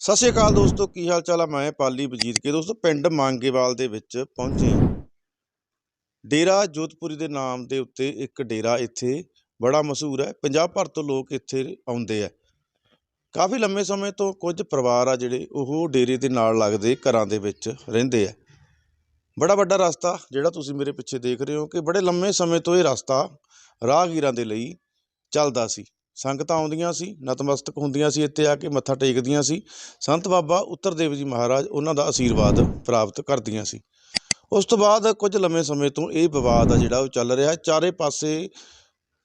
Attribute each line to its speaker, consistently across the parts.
Speaker 1: ਸਤਿ ਸ਼੍ਰੀ ਅਕਾਲ ਦੋਸਤੋ, ਕੀ ਹਾਲ ਚਾਲ ਆ? ਮੈਂ ਪਾਲੀ ਵਜੀਦ ਕੇ। ਦੋਸਤੋ, ਪਿੰਡ ਮੰਗੇਵਾਲ ਦੇ ਵਿੱਚ ਪਹੁੰਚੇ ਡੇਰਾ ਜੋਧਪੁਰੀ ਦੇ ਨਾਮ ਦੇ ਉੱਤੇ ਇੱਕ ਡੇਰਾ ਇੱਥੇ ਬੜਾ ਮਸ਼ਹੂਰ ਹੈ। ਪੰਜਾਬ ਭਰ ਤੋਂ ਲੋਕ ਇੱਥੇ ਆਉਂਦੇ ਆ। ਕਾਫੀ ਲੰਮੇ ਸਮੇਂ ਤੋਂ ਕੁਝ ਪਰਿਵਾਰ ਆ ਜਿਹੜੇ ਉਹ ਡੇਰੇ ਦੇ ਨਾਲ ਲੱਗਦੇ ਘਰਾਂ ਦੇ ਵਿੱਚ ਰਹਿੰਦੇ ਆ। ਬੜਾ ਵੱਡਾ ਰਸਤਾ, ਜਿਹੜਾ ਤੁਸੀਂ ਮੇਰੇ ਪਿੱਛੇ ਦੇਖ ਰਹੇ ਹੋ ਕਿ ਬੜੇ ਲੰਮੇ ਸਮੇਂ ਤੋਂ ਇਹ ਰਸਤਾ ਰਾਹਗੀਰਾਂ ਦੇ ਲਈ ਚੱਲਦਾ ਸੀ। ਸੰਗਤਾਂ ਆਉਂਦੀਆਂ ਸੀ, ਨਤਮਸਤਕ ਹੁੰਦੀਆਂ ਸੀ ਇੱਥੇ ਆ ਕੇ, ਮੱਥਾ ਟੇਕਦੀਆਂ ਸੀ। ਸੰਤ ਬਾਬਾ ਉੱਤਰ ਦੇਵ ਜੀ ਮਹਾਰਾਜ ਉਹਨਾਂ ਦਾ ਆਸ਼ੀਰਵਾਦ ਪ੍ਰਾਪਤ ਕਰਦੀਆਂ ਸੀ। ਉਸ ਤੋਂ ਬਾਅਦ ਕੁਝ ਲੰਮੇ ਸਮੇਂ ਤੋਂ ਇਹ ਵਿਵਾਦ ਆ ਜਿਹੜਾ ਉਹ ਚੱਲ ਰਿਹਾ। ਚਾਰੇ ਪਾਸੇ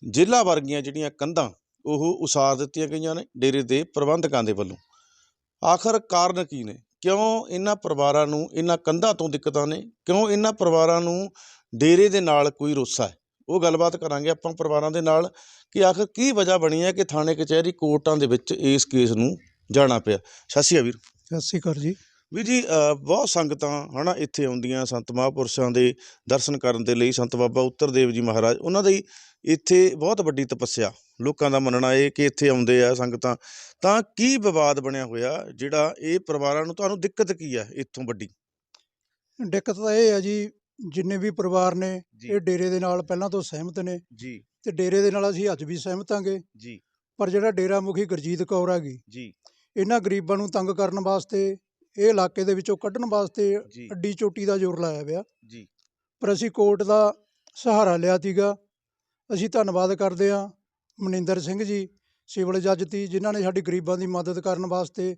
Speaker 1: ਜ਼ਿਲ੍ਹਾ ਵਰਗੀਆਂ ਜਿਹੜੀਆਂ ਕੰਧਾਂ, ਉਹ ਉਸਾਰ ਦਿੱਤੀਆਂ ਗਈਆਂ ਨੇ ਡੇਰੇ ਦੇ ਪ੍ਰਬੰਧਕਾਂ ਦੇ ਵੱਲੋਂ। ਆਖਰ ਕਾਰਨ ਕੀ ਨੇ? ਕਿਉਂ ਇਹਨਾਂ ਪਰਿਵਾਰਾਂ ਨੂੰ, ਇਹਨਾਂ ਕੰਧਾਂ ਤੋਂ ਦਿੱਕਤਾਂ ਨੇ? ਕਿਉਂ ਇਹਨਾਂ ਪਰਿਵਾਰਾਂ ਨੂੰ ਡੇਰੇ ਦੇ ਨਾਲ ਕੋਈ ਰੋਸਾ ਹੈ? ਉਹ ਗੱਲਬਾਤ ਕਰਾਂਗੇ ਆਪਾਂ ਪਰਿਵਾਰਾਂ ਦੇ ਨਾਲ ਕਿ ਆਖਰ ਕੀ ਵਜ੍ਹਾ ਬਣੀ ਹੈ ਕਿ ਥਾਣੇ ਕਚਹਿਰੀ ਕੋਰਟਾਂ ਦੇ ਵਿੱਚ ਇਸ ਕੇਸ ਨੂੰ ਜਾਣਾ ਪਿਆ। ਅਕਾਲ ਵੀਰ।
Speaker 2: ਸਤਿ ਸ਼੍ਰੀ ਅਕਾਲ ਜੀ।
Speaker 1: ਵੀਰ ਜੀ ਬਹੁਤ ਸੰਗਤਾਂ ਹਨਾ ਇੱਥੇ ਆਉਂਦੀਆਂ ਸੰਤ ਮਹਾਂਪੁਰਸ਼ਾਂ ਦੇ ਦਰਸ਼ਨ ਕਰਨ ਦੇ ਲਈ। ਸੰਤ ਬਾਬਾ ਉੱਤਰਦੇਵ ਜੀ ਮਹਾਰਾਜ ਉਹਨਾਂ ਦੀ ਇੱਥੇ ਬਹੁਤ ਵੱਡੀ ਤਪੱਸਿਆ। ਲੋਕਾਂ ਦਾ ਮੰਨਣਾ ਇਹ ਕਿ ਇੱਥੇ ਆਉਂਦੇ ਆ ਸੰਗਤਾਂ। ਤਾਂ ਕੀ ਵਿਵਾਦ ਬਣਿਆ ਹੋਇਆ ਜਿਹੜਾ ਇਹ ਪਰਿਵਾਰਾਂ ਨੂੰ ਤੁਹਾਨੂੰ ਦਿੱਕਤ ਕੀ ਆ ਇੱਥੋਂ ਵੱਡੀ?
Speaker 2: ਦਿੱਕਤ ਤਾਂ ਇਹ ਹੈ ਜੀ ਜਿੰਨੇ ਵੀ ਪਰਿਵਾਰ ਨੇ
Speaker 1: ਜੀ।
Speaker 2: ਇਹ ਡੇਰੇ ਦੇ ਨਾਲ ਪਹਿਲਾਂ ਤੋਂ ਸਹਿਮਤ ਨੇ
Speaker 1: ਜੀ।
Speaker 2: ਤੇ ਡੇਰੇ ਦੇ ਨਾਲ ਅਸੀਂ ਅੱਜ ਵੀ ਸਹਿਮਤ ਹਾਂਗੇ।
Speaker 1: ਜੀ।
Speaker 2: ਪਰ ਜਿਹੜਾ ਡੇਰਾ ਮੁਖੀ ਗੁਰਜੀਤ ਕੌਰ ਹੈਗੀ
Speaker 1: ਜੀ।
Speaker 2: ਇਹਨਾਂ ਗਰੀਬਾਂ ਨੂੰ ਤੰਗ ਕਰਨ ਵਾਸਤੇ ਇਹ ਇਲਾਕੇ ਦੇ ਵਿੱਚੋਂ ਕੱਢਣ ਵਾਸਤੇ
Speaker 1: ਜੀ।
Speaker 2: ਅੱਡੀ ਚੋਟੀ ਦਾ ਜ਼ੋਰ ਲਾਇਆ ਪਿਆ।
Speaker 1: ਜੀ।
Speaker 2: ਪਰ ਅਸੀਂ ਕੋਰਟ ਦਾ ਸਹਾਰਾ ਲਿਆ ਸੀਗਾ। ਅਸੀਂ ਧੰਨਵਾਦ ਕਰਦੇ ਹਾਂ ਮਨਿੰਦਰ ਸਿੰਘ ਜੀ ਸਿਵਲ ਜੱਜ ਤੀ ਜਿਨ੍ਹਾਂ ਨੇ ਸਾਡੀ ਗਰੀਬਾਂ ਦੀ ਮਦਦ ਕਰਨ ਵਾਸਤੇ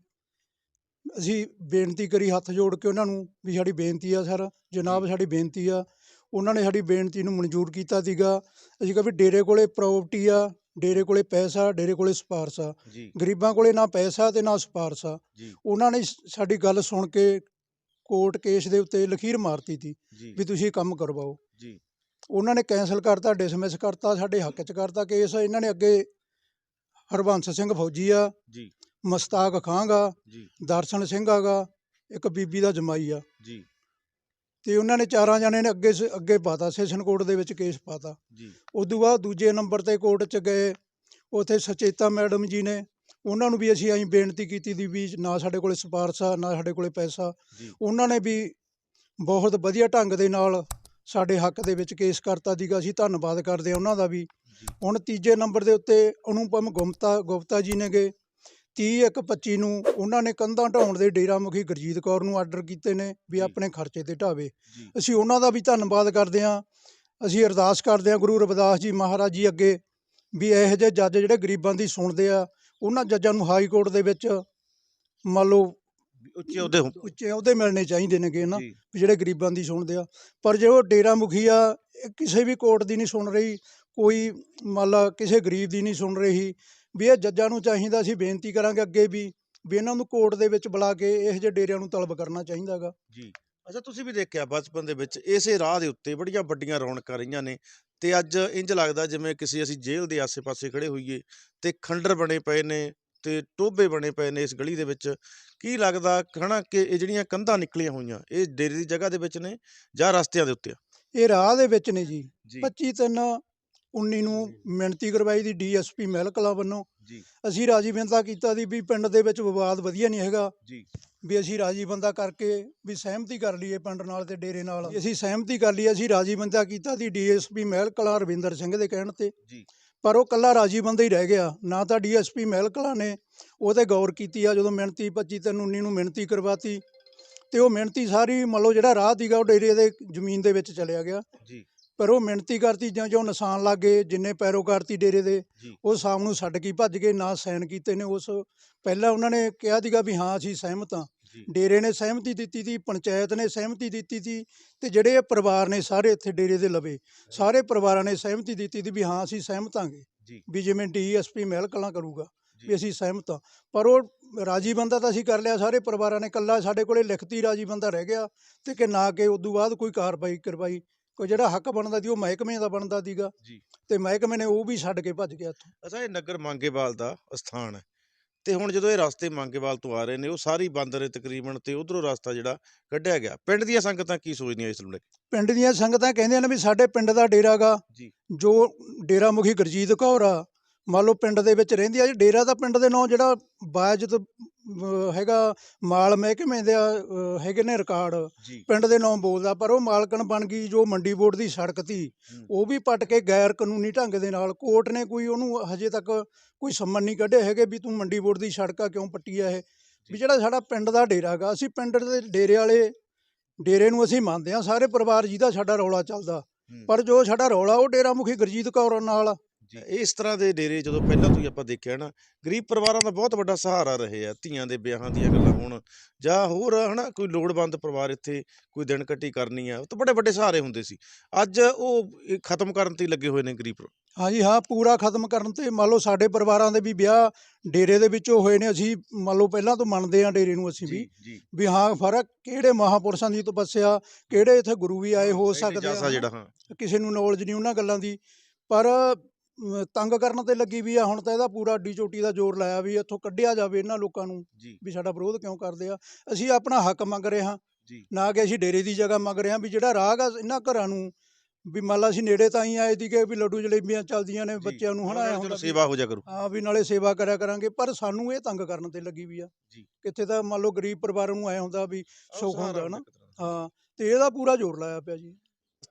Speaker 2: ਅਸੀਂ ਬੇਨਤੀ ਕਰੀ ਹੱਥ ਜੋੜ ਕੇ ਉਹਨਾਂ ਨੂੰ ਵੀ ਸਾਡੀ ਬੇਨਤੀ ਆ ਸਰ ਜਨਾਬ ਸਾਡੀ ਬੇਨਤੀ ਆ। ਉਹਨਾਂ ਨੇ ਸਾਡੀ ਬੇਨਤੀ ਨੂੰ ਮਨਜ਼ੂਰ ਕੀਤਾ ਸੀਗਾ। ਅਸੀਂ ਕਿਹਾ ਵੀ ਡੇਰੇ ਕੋਲੇ ਪ੍ਰਾਪਰਟੀ ਆ ਡੇਰੇ ਕੋਲੇ ਪੈਸਾ ਡੇਰੇ ਕੋਲੇ ਸਿਫਾਰਸ਼ ਆ। ਗਰੀਬਾਂ ਕੋਲੇ ਨਾ ਪੈਸਾ ਤੇ ਨਾ ਸਿਫਾਰਸ਼ ਆ। ਉਹਨਾਂ ਨੇ ਸ- ਸਾਡੀ ਗੱਲ ਸੁਣ ਕੇ ਕੋਰਟ ਕੇਸ ਦੇ ਉੱਤੇ ਲਖੀਰ ਮਾਰਤੀ
Speaker 1: ਜੀ।
Speaker 2: ਵੀ ਤੁਸੀਂ ਕੰਮ ਕਰਵਾਓ।
Speaker 1: ਜੀ।
Speaker 2: ਉਹਨਾਂ ਨੇ ਕੈਂਸਲ ਕਰਤਾ ਡਿਸਮਿਸ ਕਰਤਾ ਸਾਡੇ ਹੱਕ 'ਚ ਕਰਤਾ ਕੇਸ ਇਹਨਾਂ ਨੇ ਅੱਗੇ ਹਰਬੰਸ ਸਿੰਘ ਫੌਜੀ ਆ।
Speaker 1: ਜੀ।
Speaker 2: ਮਸਤਾਕ ਖਾਂ ਗਾ
Speaker 1: ਜੀ।
Speaker 2: ਦਰਸ਼ਨ ਸਿੰਘ ਆਗਾ ਇੱਕ ਬੀਬੀ ਦਾ ਜਮਾਈ ਆ।
Speaker 1: ਜੀ।
Speaker 2: ਤੇ ਉਹਨਾਂ ਨੇ ਚਾਰਾਂ ਜਣੇ ਨੇ ਅੱਗੇ ਸ- ਅੱਗੇ ਪਾਤਾ ਸੈਸ਼ਨ ਕੋਰਟ ਦੇ ਵਿੱਚ ਕੇਸ ਪਾਤਾ।
Speaker 1: ਜੀ।
Speaker 2: ਉਦੋਂ ਬਾਅਦ ਦੂਜੇ ਨੰਬਰ ਤੇ ਕੋਰਟ 'ਚ ਗਏ ਉੱਥੇ ਸਚੇਤਾ ਮੈਡਮ ਜੀ ਨੇ ਉਹਨਾਂ ਨੂੰ ਵੀ ਅਸੀਂ ਐਂ ਬੇਨਤੀ ਕੀਤੀ ਦੀ ਵੀ ਨਾ ਸਾਡੇ ਕੋਲੇ ਸਿਫਾਰਸ਼ ਨਾ ਸਾਡੇ ਕੋਲੇ ਪੈਸਾ।
Speaker 1: ਜੀ।
Speaker 2: ਉਹਨਾਂ ਨੇ ਵੀ ਬਹੁਤ ਵਧੀਆ ਢੰਗ ਦੇ ਨਾਲ ਸਾਡੇ ਹੱਕ ਦੇ ਵਿੱਚ ਕੇਸ ਕਰਤਾ ਸੀਗਾ ਅਸੀਂ ਧੰਨਵਾਦ ਕਰਦੇ ਹਾਂ ਉਹਨਾਂ ਦਾ ਵੀ। ਹੁਣ ਤੀਜੇ ਨੰਬਰ ਦੇ ਉੱਤੇ ਅਨੁਪਮ ਗੁਪਤਾ ਗੁਪਤਾ ਜੀ ਨੇਗੇ 30 ਇੱਕ 25 ਨੂੰ ਉਹਨਾਂ ਨੇ ਕੰਧਾਂ ਢਾਉਣ ਦੇ ਡੇਰਾ ਮੁਖੀ ਗੁਰਜੀਤ ਕੌਰ ਨੂੰ ਆਰਡਰ ਕੀਤੇ ਨੇ ਵੀ। ਆਪਣੇ ਖਰਚੇ ਤੇ ਢਾਵੇ। ਅਸੀਂ ਉਹਨਾਂ ਦਾ ਵੀ ਧੰਨਵਾਦ ਕਰਦੇ ਹਾਂ। ਅਸੀਂ ਅਰਦਾਸ ਕਰਦੇ ਹਾਂ ਗੁਰੂ ਰਵਿਦਾਸ ਜੀ ਮਹਾਰਾਜ ਜੀ ਅੱਗੇ ਵੀ ਇਹੋ ਜਿਹੇ ਜੱਜ ਜਿਹੜੇ ਗਰੀਬਾਂ ਦੀ ਸੁਣਦੇ ਆ ਉਹਨਾਂ ਜੱਜਾਂ ਨੂੰ ਹਾਈ ਕੋਰਟ ਦੇ ਵਿੱਚ ਮੰਨ ਲਓ
Speaker 1: ਉੱਚੇ ਉਹਦੇ
Speaker 2: ਉੱਚੇ ਅਹੁਦੇ ਮਿਲਣੇ ਚਾਹੀਦੇ ਨੇਗੇ ਨਾ ਵੀ ਜਿਹੜੇ ਗਰੀਬਾਂ ਦੀ ਸੁਣਦੇ ਆ। ਪਰ ਜੇ ਉਹ ਡੇਰਾ ਮੁਖੀ ਆ ਕਿਸੇ ਵੀ ਕੋਰਟ ਦੀ ਨਹੀਂ ਸੁਣ ਰਹੀ ਕੋਈ ਮੰਨ ਲਾ ਕਿਸੇ ਗਰੀਬ ਦੀ ਨਹੀਂ ਸੁਣ ਰਹੀ ਵੀ ਇਹ ਜੱਜਾਂ ਨੂੰ ਚਾਹੀਦਾ ਅਸੀਂ ਬੇਨਤੀ ਕਰਾਂਗੇ ਅੱਗੇ ਵੀ ਵੀ ਇਹਨਾਂ ਨੂੰ ਕੋਰਟ ਦੇ ਵਿੱਚ ਬੁਲਾ ਕੇ ਇਹੋ ਜਿਹੇ ਡੇਰਿਆਂ ਨੂੰ ਤਲਬ ਕਰਨਾ ਚਾਹੀਦਾਗਾ
Speaker 1: ਜੀ। ਅੱਛਾ ਤੁਸੀਂ ਵੀ ਦੇਖਿਆ ਬਚਪਨ ਦੇ ਵਿੱਚ ਇਸੇ ਰਾਹ ਦੇ ਉੱਤੇ ਬੜੀਆਂ ਵੱਡੀਆਂ ਰੌਣਕਾਂ ਰਹੀਆਂ ਨੇ ਤੇ ਅੱਜ ਇੰਜ ਲੱਗਦਾ ਜਿਵੇਂ ਕਿਸੇ ਅਸੀਂ ਜੇਲ੍ਹ ਦੇ ਆਸੇ-ਪਾਸੇ ਖੜੇ ਹੋਈਏ ਤੇ ਖੰਡਰ ਬਣੇ ਪਏ ਨੇ ਤੇ ਟੋਬੇ ਬਣੇ ਪਏ ਨੇ ਇਸ ਗਲੀ ਦੇ ਵਿੱਚ। ਕੀ ਲੱਗਦਾ ਹਨਾ ਕਿ ਇਹ ਜਿਹੜੀਆਂ ਕੰਧਾਂ ਨਿਕਲੀਆਂ ਹੋਈਆਂ ਇਹ ਡੇਰੇ ਦੀ ਜਗ੍ਹਾ ਦੇ ਵਿੱਚ ਨੇ ਜਾਂ ਰਸਤਿਆਂ ਦੇ ਉੱਤੇ ਆ?
Speaker 2: ਇਹ ਰਾਹ ਦੇ ਵਿੱਚ ਨੇ ਜੀ।
Speaker 1: ਜੀ।
Speaker 2: 25 ਤਿੰਨ 19 ਨੂੰ ਮਿਹਨਤੀ ਕਰਵਾਈ ਦੀ ਡੀਐਸਪੀ ਮਹਿਲ ਕਲਾਂ ਵੱਲੋਂ।
Speaker 1: ਜੀ।
Speaker 2: ਅਸੀਂ ਰਾਜੀ ਬੰਦਾ ਕੀਤਾ ਦੀ ਵੀ ਪਿੰਡ ਦੇ ਵਿੱਚ ਵਿਵਾਦ ਵਧੀਆ ਨਹੀਂ ਹੈਗਾ।
Speaker 1: ਜੀ।
Speaker 2: ਵੀ ਅਸੀਂ ਰਾਜੀ ਬੰਦਾ ਕਰਕੇ ਵੀ ਸਹਿਮਤੀ ਕਰ ਲਈਏ ਪਿੰਡ ਨਾਲ ਤੇ ਡੇਰੇ ਨਾਲ। ਅਸੀਂ ਸਹਿਮਤੀ ਕਰ ਲਈ ਅਸੀਂ ਰਾਜੀ ਬੰਦਾ ਕੀਤਾ ਦੀ ਡੀਐਸਪੀ ਮਹਿਲ ਕਲਾਂ ਰਵਿੰਦਰ ਸਿੰਘ ਦੇ ਕਹਿਣ ਤੇ।
Speaker 1: ਜੀ।
Speaker 2: ਪਰ ਉਹ ਕੱਲਾ ਰਾਜੀ ਬੰਦਾ ਹੀ ਰਹਿ ਗਿਆ। ਨਾ ਤਾਂ ਡੀਐਸਪੀ ਮਹਿਲ ਕਲਾਂ ਨੇ ਉਹਤੇ ਗੌਰ ਕੀਤੀ ਆ ਜਦੋਂ ਮਿਹਨਤੀ 25 ਤਿੰਨ 19 ਨੂੰ ਮਿਹਨਤੀ ਕਰਵਾਤੀ। ਤੇ ਉਹ ਮਿਹਨਤੀ ਸਾਰੀ ਮੰਨ ਲਓ ਜਿਹੜਾ ਰਾਹ ਸੀਗਾ ਉਹ ਡੇਰੇ ਦੇ ਜ਼ਮੀਨ ਦੇ ਵਿੱਚ ਚਲਿਆ ਗਿਆ।
Speaker 1: ਜੀ।
Speaker 2: ਪਰ ਉਹ ਮਿਹਨਤੀ ਕਰਤੀ ਜਾਂ ਜੋ ਨਿਸ਼ਾਨ ਲੱਗੇ ਜਿੰਨੇ ਪੈਰੋਕਾਰ ਤੀ ਡੇਰੇ ਦੇ
Speaker 1: ਜੀ।
Speaker 2: ਉਹ ਸ਼ਾਮ ਨੂੰ ਛੱਡ ਕੇ ਭੱਜ ਗਏ ਨਾ ਸਾਈਨ ਕੀਤੇ ਨੇ ਉਸ। ਪਹਿਲਾਂ ਉਹਨਾਂ ਨੇ ਕਿਹਾ ਸੀਗਾ ਵੀ ਹਾਂ ਅਸੀਂ ਸਹਿਮਤ ਹਾਂ।
Speaker 1: ਜੀ।
Speaker 2: ਡੇਰੇ ਨੇ ਸਹਿਮਤੀ ਦਿੱਤੀ ਸੀ ਪੰਚਾਇਤ ਨੇ ਸਹਿਮਤੀ ਦਿੱਤੀ ਸੀ ਤੇ ਜਿਹੜੇ ਇਹ ਪਰਿਵਾਰ ਨੇ ਸਾਰੇ ਇੱਥੇ ਡੇਰੇ ਦੇ ਲਵੇ ਸਾਰੇ ਪਰਿਵਾਰਾਂ ਨੇ ਸਹਿਮਤੀ ਦਿੱਤੀ ਸੀ ਵੀ ਹਾਂ ਅਸੀਂ ਸਹਿਮਤ ਹਾਂਗੇ।
Speaker 1: ਜੀ।
Speaker 2: ਵੀ ਜਿਵੇਂ ਡੀਐਸਪੀ ਮਹਿਲ ਕਲਾਂ ਕਰੂਗਾ
Speaker 1: ਜੀ।
Speaker 2: ਵੀ ਅਸੀਂ ਸਹਿਮਤ ਹਾਂ। ਪਰ ਉਹ ਰਾਜੀ ਬੰਦਾ ਤਾਂ ਅਸੀਂ ਕਰ ਲਿਆ ਸਾਰੇ ਪਰਿਵਾਰਾਂ ਨੇ ਕੱਲਾ ਸਾਡੇ ਕੋਲੇ ਲਿਖਤੀ ਰਾਜੀ ਬੰਦਾ ਰਹਿ ਗਿਆ ਤੇ ਕਿ ਨਾ ਕਿ ਉਦੋਂ ਬਾਅਦ ਕੋਈ ਕਾਰਵਾਈ ਕਰਵਾਈ। ਕੋਈ ਜਿਹੜਾ ਹੱਕ ਬਣਦਾ ਸੀ ਉਹ ਮਹਿਕਮੇ ਦਾ ਬਣਦਾ ਸੀਗਾ।
Speaker 1: ਜੀ।
Speaker 2: ਤੇ ਮਹਿਕਮੇ ਨੇ ਉਹ ਵੀ ਛੱਡ ਕੇ ਭੱਜ ਗਿਆ ਇੱਥੋਂ।
Speaker 1: ਅੱਛਾ ਇਹ ਨਗਰ ਮੰਗੇਵਾਲ ਦਾ ਸਥਾਨ ਹੈ। ਤੇ ਹੁਣ ਜਦੋਂ ਇਹ ਰਸਤੇ ਮੰਗੇਵਾਲ ਤੋਂ ਆ ਰਹੇ ਨੇ ਉਹ ਸਾਰੀ ਬੰਦ ਨੇ ਤਕਰੀਬਨ ਤੇ ਉਧਰੋਂ ਰਸਤਾ ਜਿਹੜਾ ਕੱਢਿਆ ਗਿਆ। ਪਿੰਡ ਦੀਆਂ ਸੰਗਤਾਂ ਕੀ ਸੋਚਦੀਆਂ ਇਸ ਨੂੰ ਲੈ ਕੇ
Speaker 2: ਪਿੰਡ ਦੀਆਂ ਸੰਗਤਾਂ ਕਹਿੰਦੀਆਂ ਨੇ ਵੀ ਸਾਡੇ ਪਿੰਡ ਦਾ ਡੇਰਾ ਗਾ।
Speaker 1: ਜੀ।
Speaker 2: ਜੋ ਡੇਰਾ ਮੁਖੀ ਗੁਰਜੀਤ ਕੌਰ ਆ ਮੰਨ ਲਓ ਪਿੰਡ ਦੇ ਵਿੱਚ ਰਹਿੰਦੀ ਆ ਜੀ ਡੇਰਾ ਦਾ ਪਿੰਡ ਦੇ ਨਾਂ ਜਿਹੜਾ ਬਾਜਤ ਹੈਗਾ ਮਾਲ ਮਹਿਕਮੇ ਦੇ ਹੈਗੇ ਨੇ ਰਿਕਾਰਡ ਪਿੰਡ ਦੇ ਨਾਂ ਬੋਲਦਾ ਪਰ ਉਹ ਮਾਲਕਣ ਬਣ ਗਈ ਜੋ ਮੰਡੀ ਬੋਰਡ ਦੀ ਸੜਕ ਤੀ। ਉਹ ਵੀ ਪੱਟ ਕੇ ਗੈਰ ਕਾਨੂੰਨੀ ਢੰਗ ਦੇ ਨਾਲ ਕੋਰਟ ਨੇ ਕੋਈ ਉਹਨੂੰ ਹਜੇ ਤੱਕ ਕੋਈ ਸੰਮਨ ਨਹੀਂ ਕੱਢੇ ਹੈਗੇ ਵੀ ਤੂੰ ਮੰਡੀ ਬੋਰਡ ਦੀ ਸੜਕ ਆ ਕਿਉਂ ਪੱਟੀ ਆ ਇਹ? ਵੀ ਜਿਹੜਾ ਸਾਡਾ ਪਿੰਡ ਦਾ ਡੇਰਾ ਹੈਗਾ ਅਸੀਂ ਪਿੰਡ ਦੇ ਡੇਰੇ ਵਾਲੇ ਡੇਰੇ ਨੂੰ ਅਸੀਂ ਮੰਨਦੇ ਹਾਂ ਸਾਰੇ ਪਰਿਵਾਰ ਜਿਹਦਾ ਸਾਡਾ ਰੌਲਾ ਚੱਲਦਾ। ਪਰ ਜੋ ਸਾਡਾ ਰੌਲਾ ਉਹ ਡੇਰਾ ਮੁਖੀ ਗੁਰਜੀਤ ਕੌਰ ਨਾਲ
Speaker 1: ਇਸ ਤਰ੍ਹਾਂ ਦੇ ਡੇਰੇ ਜਦੋਂ ਪਹਿਲਾਂ ਤੋਂ ਹੀ ਆਪਾਂ ਦੇਖਿਆ ਨਾ ਗਰੀਬ ਪਰਿਵਾਰਾਂ ਦਾ ਬਹੁਤ ਵੱਡਾ ਸਹਾਰਾ ਰਹੇ ਆ ਧੀਆਂ ਦੇ ਵਿਆਹਾਂ ਦੀਆਂ ਗੱਲਾਂ ਹੋਣ ਜਾਂ ਹੋਰ ਹਨਾ ਕੋਈ ਲੋੜਵੰਦ ਪਰਿਵਾਰ ਇੱਥੇ ਕੋਈ ਦਿਨ ਕੱਟੀ ਕਰਨੀ ਆ ਉਹ ਤਾਂ ਬੜੇ ਵੱਡੇ ਸਹਾਰੇ ਹੁੰਦੇ ਸੀ। ਅੱਜ ਉਹ ਇਹ ਖਤਮ ਕਰਨ ਤੇ ਹੀ ਲੱਗੇ ਹੋਏ ਨੇ ਗਰੀਬ।
Speaker 2: ਹਾਂਜੀ ਹਾਂ ਪੂਰਾ ਖਤਮ ਕਰਨ ਤੇ ਮੰਨ ਲਓ ਸਾਡੇ ਪਰਿਵਾਰਾਂ ਦੇ ਵੀ ਵਿਆਹ ਡੇਰੇ ਦੇ ਵਿੱਚੋਂ ਹੋਏ ਨੇ ਅਸੀਂ ਮੰਨ ਲਓ ਪਹਿਲਾਂ ਤੋਂ ਮੰਨਦੇ ਹਾਂ ਡੇਰੇ ਨੂੰ ਅਸੀਂ ਵੀ।
Speaker 1: ਜੀ
Speaker 2: ਵੀ ਹਾਂ ਫ਼ਰਕ ਕਿਹੜੇ ਮਹਾਪੁਰਸ਼ਾਂ ਦੀ ਤਪੱਸਿਆ ਕਿਹੜੇ ਇੱਥੇ ਗੁਰੂ ਵੀ ਆਏ ਹੋ ਸਕਦੇ ਆ
Speaker 1: ਜਿਹੜਾ ਹਾਂ।
Speaker 2: ਕਿਸੇ ਨੂੰ ਨੌਲੇਜ ਨਹੀਂ ਉਹਨਾਂ ਗੱਲਾਂ ਦੀ। ਪਰ ਤੰਗ ਕਰਨ ਤੇ ਲੱਗੀ ਵੀ ਆ ਹੁਣ ਤਾਂ ਇਹਦਾ ਪੂਰਾ ਅੱਡੀ ਚੋਟੀ ਦਾ ਜ਼ੋਰ ਲਾਇਆ ਵੀ ਇੱਥੋਂ ਕੱਢਿਆ ਜਾਵੇ ਇਹਨਾਂ ਲੋਕਾਂ ਨੂੰ
Speaker 1: ਜੀ।
Speaker 2: ਵੀ ਸਾਡਾ ਵਿਰੋਧ ਕਿਉਂ ਕਰਦੇ ਆ। ਅਸੀਂ ਆਪਣਾ ਹੱਕ ਮੰਗ ਰਹੇ ਹਾਂ।
Speaker 1: ਜੀ।
Speaker 2: ਨਾ ਕਿ ਅਸੀਂ ਡੇਰੇ ਦੀ ਜਗ੍ਹਾ ਮੰਗ ਰਹੇ ਹਾਂ ਵੀ ਜਿਹੜਾ ਰਾਗ ਆ ਇਹਨਾਂ ਘਰਾਂ ਨੂੰ ਵੀ ਮੰਨ ਲਾ ਅਸੀਂ ਨੇੜੇ ਤਾਂ ਹੀ ਆਏ ਕਿ ਵੀ ਲੱਡੂ ਜਲੇਬੀਆਂ ਚੱਲਦੀਆਂ ਨੇ। ਬੱਚਿਆਂ ਨੂੰ ਹਨਾ
Speaker 1: ਚਲੋ ਸੇਵਾ ਹੋ ਜਾ ਕਰੂ।
Speaker 2: ਹਾਂ ਵੀ ਨਾਲੇ ਸੇਵਾ ਕਰਿਆ ਕਰਾਂਗੇ ਪਰ ਸਾਨੂੰ ਇਹ ਤੰਗ ਕਰਨ ਤੇ ਲੱਗੀ ਵੀ ਆ।
Speaker 1: ਜੀ।
Speaker 2: ਕਿੱਥੇ ਤਾਂ ਮੰਨ ਲਓ ਗਰੀਬ ਪਰਿਵਾਰਾਂ ਨੂੰ ਐ ਹੁੰਦਾ ਵੀ ਸੁੱਖ ਹੁੰਦਾ ਨਾ
Speaker 1: ਇੱਕ ਤਰ੍ਹਾਂ ਦਾ।
Speaker 2: ਹਾਂ ਤੇ ਇਹਦਾ ਪੂਰਾ ਜ਼ੋਰ ਲਾਇਆ ਪਿਆ ਜੀ।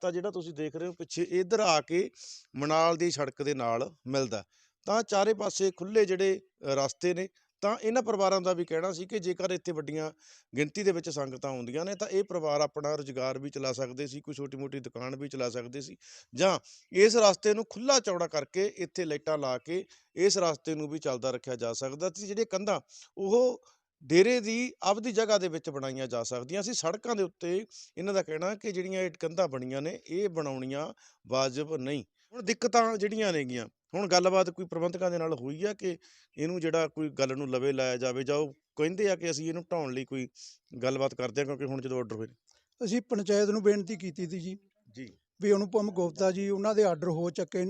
Speaker 1: ਰਸਤਾ ਜਿਹੜਾ ਤੁਸੀਂ ਦੇਖ ਰਹੇ ਹੋ ਪਿੱਛੇ ਇਧਰ ਆ ਕੇ ਮਨਾਲ ਦੀ ਸੜਕ ਦੇ ਨਾਲ ਮਿਲਦਾ ਤਾਂ ਚਾਰੇ ਪਾਸੇ ਖੁੱਲੇ ਜਿਹੜੇ ਰਸਤੇ ਨੇ, ਤਾਂ ਇਹਨਾਂ ਪਰਿਵਾਰਾਂ ਦਾ ਵੀ ਕਹਿਣਾ ਸੀ ਕਿ ਜੇਕਰ ਇੱਥੇ ਵੱਡੀਆਂ ਗਿਣਤੀ ਦੇ ਵਿੱਚ ਸੰਗਤਾਂ ਆਉਂਦੀਆਂ ਨੇ ਤਾਂ ਇਹ ਪਰਿਵਾਰ ਆਪਣਾ ਰੁਜ਼ਗਾਰ ਵੀ ਚਲਾ ਸਕਦੇ ਸੀ, ਕੋਈ ਛੋਟੀ-ਮੋਟੀ ਦੁਕਾਨ ਵੀ ਚਲਾ ਸਕਦੇ ਸੀ ਜਾਂ ਇਸ ਰਸਤੇ ਨੂੰ ਖੁੱਲਾ ਚੌੜਾ ਕਰਕੇ ਇੱਥੇ ਲਾਈਟਾਂ ਲਾ ਕੇ ਇਸ ਰਸਤੇ ਨੂੰ ਵੀ ਚੱਲਦਾ ਰੱਖਿਆ ਜਾ ਸਕਦਾ ਸੀ। ਜਿਹੜੇ ਕੰਧਾਂ, ਉਹ ਡੇਰੇ ਦੀ ਆਪਦੀ ਜਗ੍ਹਾ ਦੇ ਵਿੱਚ ਬਣਾਈਆਂ ਜਾ ਸਕਦੀਆਂ। ਸੀ ਸੜਕਾਂ ਦੇ ਉੱਤੇ ਇਹਨਾਂ ਦਾ ਕਹਿਣਾ ਕਿ ਜਿਹੜੀਆਂ ਇਹ ਕੰਧਾਂ ਬਣੀਆਂ ਨੇ ਇਹ ਬਣਾਉਣੀਆਂ ਵਾਜਬ ਨਹੀਂ। ਹੁਣ ਦਿੱਕਤਾਂ ਜਿਹੜੀਆਂ ਨੇਗੀਆਂ ਹੁਣ ਗੱਲਬਾਤ ਕੋਈ ਪ੍ਰਬੰਧਕਾਂ ਦੇ ਨਾਲ ਹੋਈ ਆ ਕਿ ਇਹਨੂੰ ਜਿਹੜਾ ਕੋਈ ਗੱਲ ਨੂੰ ਲਵੇ ਲਾਇਆ ਜਾਵੇ ਜਾਂ ਉਹ ਕਹਿੰਦੇ ਆ ਕਿ ਅਸੀਂ ਇਹਨੂੰ ਢਾਉਣ ਲਈ ਕੋਈ ਗੱਲਬਾਤ ਕਰਦੇ ਆ ਕਿਉਂਕਿ ਹੁਣ ਜਦੋਂ ਆਰਡਰ ਹੋਏ ਨੇ।
Speaker 2: ਅਸੀਂ ਪੰਚਾਇਤ ਨੂੰ ਬੇਨਤੀ ਕੀਤੀ ਸੀ ਜੀ।
Speaker 1: ਜੀ।
Speaker 2: ਵੀ ਅਨੁਪਮ ਗੁਪਤਾ ਜੀ ਉਹਨਾਂ ਦੇ ਆਰਡਰ ਹੋ ਚੱਕੇ